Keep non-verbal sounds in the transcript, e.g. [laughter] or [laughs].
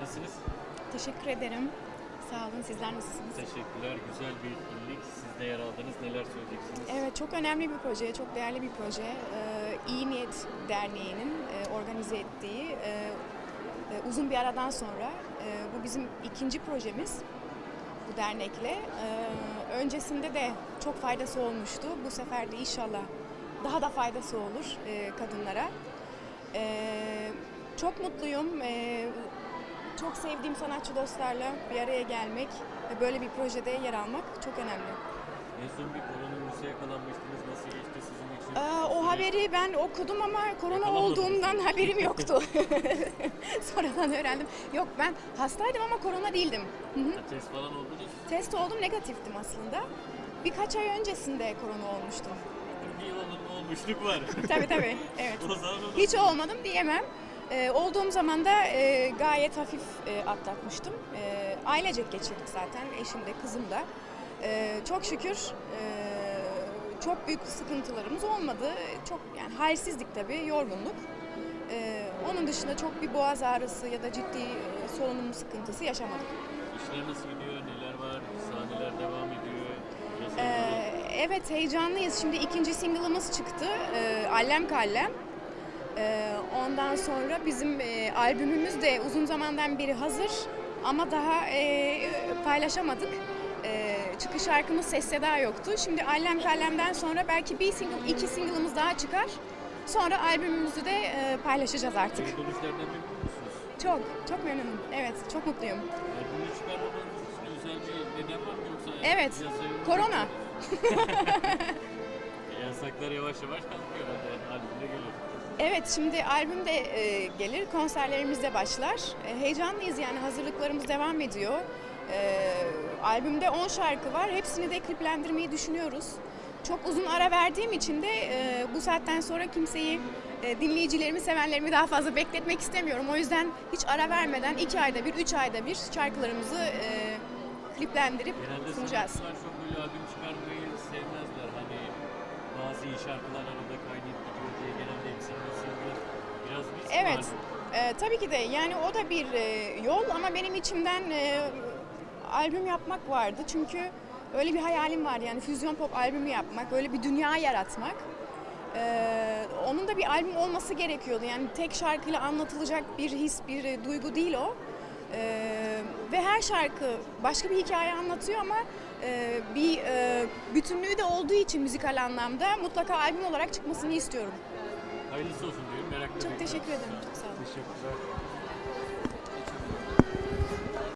Nasılsınız? Teşekkür ederim. Sağ olun. Sizler nasılsınız? Teşekkürler. Güzel bir etkinlik. Siz de yer aldınız. Neler söyleyeceksiniz? Evet, çok önemli bir proje, çok değerli bir proje. Ee, İyi Niyet Derneği'nin e, organize ettiği e, e, uzun bir aradan sonra e, bu bizim ikinci projemiz bu dernekle. Ee, öncesinde de çok faydası olmuştu. Bu sefer de inşallah daha da faydası olur e, kadınlara. Ee, çok mutluyum. Ee, çok sevdiğim sanatçı dostlarla bir araya gelmek ve böyle bir projede yer almak çok önemli. En son bir koronavirüse yakalanmıştınız. Nasıl geçti sizin için? Aa, o haberi ben okudum ama korona olduğumdan haberim yoktu. [laughs] [laughs] Sonradan öğrendim. Yok ben hastaydım ama korona değildim. Hı hı. Ha, Test falan oldunuz. Test oldum negatiftim aslında. Birkaç ay öncesinde korona olmuştum. Bir yılın olmuşluk var. [laughs] Tabii tabii. Evet. o zaman Hiç olmadım diyemem. Ee, olduğum zaman da e, gayet hafif e, atlatmıştım. E, ailecek geçirdik zaten. Eşim de kızım da. E, çok şükür e, çok büyük sıkıntılarımız olmadı. Çok yani halsizlik tabii, yorgunluk. E, onun dışında çok bir boğaz ağrısı ya da ciddi e, solunum sıkıntısı yaşamadık. İşler nasıl gidiyor? Neler var? Sahneler devam ediyor. Ee, evet heyecanlıyız. Şimdi ikinci single'ımız çıktı. Ee, Allem Kallem. Ee, ondan sonra bizim e, albümümüz de uzun zamandan beri hazır ama daha e, paylaşamadık. Ee, çıkış şarkımız Ses Seda yoktu. Şimdi Allem Kallem'den sonra belki bir single, iki single'ımız daha çıkar. Sonra albümümüzü de e, paylaşacağız artık. Dönüşlerden memnun musunuz? Çok, çok memnunum. Evet, çok mutluyum. Albümü çıkarmamanız için özel bir neden var mı yoksa? Evet, korona. Yasaklar yavaş yavaş kalkıyor. Albümde gelir. Evet şimdi albüm de e, gelir, konserlerimiz de başlar. E, heyecanlıyız yani hazırlıklarımız devam ediyor. E, albümde 10 şarkı var, hepsini de kliplendirmeyi düşünüyoruz. Çok uzun ara verdiğim için de e, bu saatten sonra kimseyi, e, dinleyicilerimi, sevenlerimi daha fazla bekletmek istemiyorum. O yüzden hiç ara vermeden 2 ayda bir, 3 ayda bir şarkılarımızı e, kliplendirip Genelde sunacağız. sanatçılar çok böyle albüm çıkarmayı sevmezler. Hani iyi şarkılar arada kaynayıp gidiyor diye genelde single biraz risk Evet. Ee, tabii ki de yani o da bir e, yol ama benim içimden e, albüm yapmak vardı. Çünkü öyle bir hayalim var yani füzyon pop albümü yapmak, öyle bir dünya yaratmak. Ee, onun da bir albüm olması gerekiyordu. Yani tek şarkıyla anlatılacak bir his, bir e, duygu değil o. Ee, ve her şarkı başka bir hikaye anlatıyor ama e, bir e, bütünlüğü de olduğu için müzikal anlamda mutlaka albüm olarak çıkmasını istiyorum. Hayırlısı olsun diyorum. Merakla Çok teşekkür ederim. Çok sağ olun. Teşekkürler.